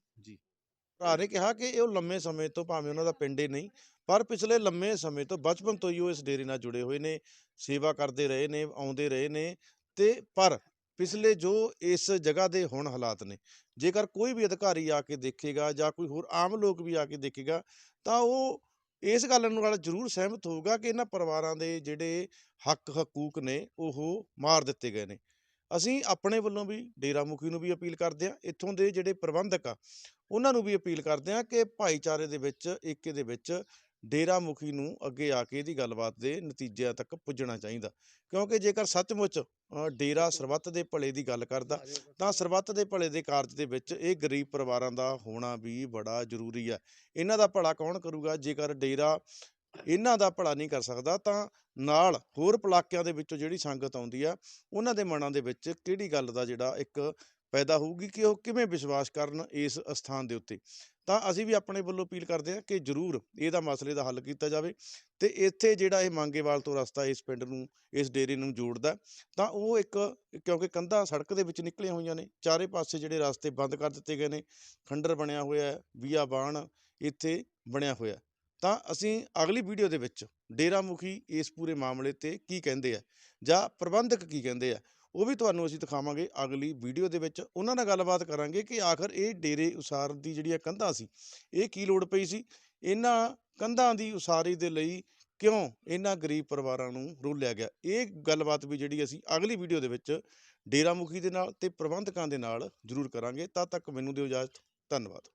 Speaker 1: ਭਰਾ ਨੇ ਕਿਹਾ ਕਿ ਇਹ ਉਹ ਲੰਮੇ ਸਮੇਂ ਤੋਂ ਭਾਵੇਂ ਉਹਨਾਂ ਦਾ ਪਿੰਡ ਹੀ ਨਹੀਂ ਪਰ ਪਿਛਲੇ ਲੰਮੇ ਸਮੇਂ ਤੋਂ ਬਚਪਨ ਤੋਂ ਹੀ ਉਹ ਇਸ ਡੇਰੇ ਨਾਲ ਜੁੜੇ ਹੋਏ ਨੇ ਸੇਵਾ ਕਰਦੇ ਰਹੇ ਨੇ ਆਉਂਦੇ ਰਹੇ ਨੇ ਤੇ ਪਰ ਪਿਛਲੇ ਜੋ ਇਸ ਜਗ੍ਹਾ ਦੇ ਹੁਣ ਹਾਲਾਤ ਨੇ, ਜੇਕਰ ਕੋਈ ਵੀ ਅਧਿਕਾਰੀ ਆ ਕੇ ਦੇਖੇਗਾ ਜਾਂ ਕੋਈ ਹੋਰ ਆਮ ਲੋਕ ਵੀ ਆ ਕੇ ਦੇਖੇਗਾ, ਤਾਂ ਉਹ ਇਸ ਗੱਲ ਨਾਲ ਜ਼ਰੂਰ ਸਹਿਮਤ ਹੋਊਗਾ ਕਿ ਇਹਨਾਂ ਪਰਿਵਾਰਾਂ ਦੇ ਜਿਹੜੇ ਹੱਕ ਹਕੂਕ ਨੇ, ਉਹ ਮਾਰ ਦਿੱਤੇ ਗਏ ਨੇ। ਅਸੀਂ ਆਪਣੇ ਵੱਲੋਂ ਵੀ ਡੇਰਾ ਮੁਖੀ ਨੂੰ ਵੀ ਅਪੀਲ ਕਰਦੇ ਹਾਂ, ਇੱਥੋਂ ਦੇ ਜਿਹੜੇ ਪ੍ਰਬੰਧਕ ਆ, ਉਹਨਾਂ ਨੂੰ ਵੀ ਅਪੀਲ ਕਰਦੇ ਹਾਂ ਕਿ ਭਾਈਚਾਰੇ ਦੇ ਵਿੱਚ, ਏਕੇ ਦੇ ਵਿੱਚ ਡੇਰਾ ਮੁਖੀ ਨੂੰ ਅੱਗੇ ਆ ਕੇ ਇਹਦੀ ਗੱਲਬਾਤ ਦੇ ਨਤੀਜਿਆਂ ਤੱਕ ਪੁੱਜਣਾ ਚਾਹੀਦਾ। ਕਿਉਂਕਿ ਜੇਕਰ ਸੱਚਮੁੱਚ ਡੇਰਾ ਸਰਬੱਤ ਦੇ ਭਲੇ ਦੀ ਗੱਲ ਕਰਦਾ ਤਾਂ ਸਰਬੱਤ ਦੇ ਭਲੇ ਦੇ ਕਾਰਜ ਦੇ ਵਿੱਚ ਇਹ ਗਰੀਬ ਪਰਿਵਾਰਾਂ ਦਾ ਹੋਣਾ ਵੀ ਬੜਾ ਜ਼ਰੂਰੀ ਹੈ। ਇਹਨਾਂ ਦਾ ਭਲਾ ਕੌਣ ਕਰੂਗਾ? ਜੇਕਰ ਡੇਰਾ ਇਹਨਾਂ ਦਾ ਭਲਾ ਨਹੀਂ ਕਰ ਸਕਦਾ ਤਾਂ ਨਾਲ ਹੋਰ ਪਲਾਕਿਆਂ ਦੇ ਵਿੱਚੋਂ ਜਿਹੜੀ ਸੰਗਤ ਆਉਂਦੀ ਆ ਉਹਨਾਂ ਦੇ ਮਨਾਂ ਦੇ ਵਿੱਚ ਕਿਹੜੀ ਗੱਲ ਦਾ ਜਿਹੜਾ ਇੱਕ ਪੈਦਾ ਹੋਊਗੀ ਕਿ ਉਹ ਕਿਵੇਂ ਵਿਸ਼ਵਾਸ ਕਰਨ ਇਸ ਅਸਥਾਨ ਦੇ ਉੱਤੇ। ਤਾਂ ਅਸੀਂ ਵੀ ਆਪਣੇ ਵੱਲੋਂ ਅਪੀਲ ਕਰਦੇ ਹਾਂ ਕਿ ਜ਼ਰੂਰ ਇਹਦਾ ਮਸਲੇ ਦਾ ਹੱਲ ਕੀਤਾ ਜਾਵੇ ਤੇ ਇੱਥੇ ਜਿਹੜਾ ਇਹ ਮੰਗੇਵਾਲ ਤੋਂ ਰਸਤਾ ਇਸ ਪਿੰਡ ਨੂੰ, ਇਸ ਡੇਰੇ ਨੂੰ ਜੋੜਦਾ, ਤਾਂ ਉਹ ਇੱਕ, ਕਿਉਂਕਿ ਕੰਧਾਂ ਸੜਕ ਦੇ ਵਿੱਚ ਨਿਕਲੀਆਂ ਹੋਈਆਂ ਨੇ, ਚਾਰੇ ਪਾਸੇ ਜਿਹੜੇ ਰਸਤੇ ਬੰਦ ਕਰ ਦਿੱਤੇ ਗਏ ਨੇ, ਖੰਡਰ ਬਣਿਆ ਹੋਇਆ ਹੈ, ਵੀਆ ਇੱਥੇ ਬਣਿਆ ਹੋਇਆ ਤਾਂ ਅਸੀਂ ਅਗਲੀ ਵੀਡੀਓ ਦੇ ਵਿੱਚ ਡੇਰਾ ਮੁਖੀ ਇਸ ਪੂਰੇ ਮਾਮਲੇ ਤੇ ਕੀ ਕਹਿੰਦੇ ਆ ਜਾਂ ਪ੍ਰਬੰਧਕ ਕੀ ਕਹਿੰਦੇ ਆ ਉਹ ਵੀ ਤੁਹਾਨੂੰ ਅਸੀਂ ਦਿਖਾਵਾਂਗੇ ਅਗਲੀ ਵੀਡੀਓ ਦੇ ਵਿੱਚ। ਉਹਨਾਂ ਨਾਲ ਗੱਲਬਾਤ ਕਰਾਂਗੇ ਕਿ ਆਖਰ ਇਹ ਡੇਰੇ ਉਸਾਰ ਦੀ ਜਿਹੜੀਆਂ ਕੰਧਾਂ ਸੀ, ਇਹ ਕੀ ਲੋੜ ਪਈ ਸੀ? ਇਹਨਾਂ ਕੰਧਾਂ ਦੀ ਉਸਾਰੀ ਦੇ ਲਈ ਕਿਉਂ ਇਹਨਾਂ ਗਰੀਬ ਪਰਿਵਾਰਾਂ ਨੂੰ ਰੋਲਿਆ ਗਿਆ? ਇਹ ਗੱਲਬਾਤ ਵੀ ਜਿਹੜੀ ਅਸੀਂ ਅਗਲੀ ਵੀਡੀਓ ਦੇ ਵਿੱਚ ਡੇਰਾ ਮੁਖੀ ਦੇ ਨਾਲ ਤੇ ਪ੍ਰਬੰਧਕਾਂ ਦੇ ਨਾਲ ਜ਼ਰੂਰ ਕਰਾਂਗੇ। ਤਦ ਤੱਕ ਮੈਨੂੰ ਦਿਓ ਇਜਾਜ਼ਤ। ਧੰਨਵਾਦ।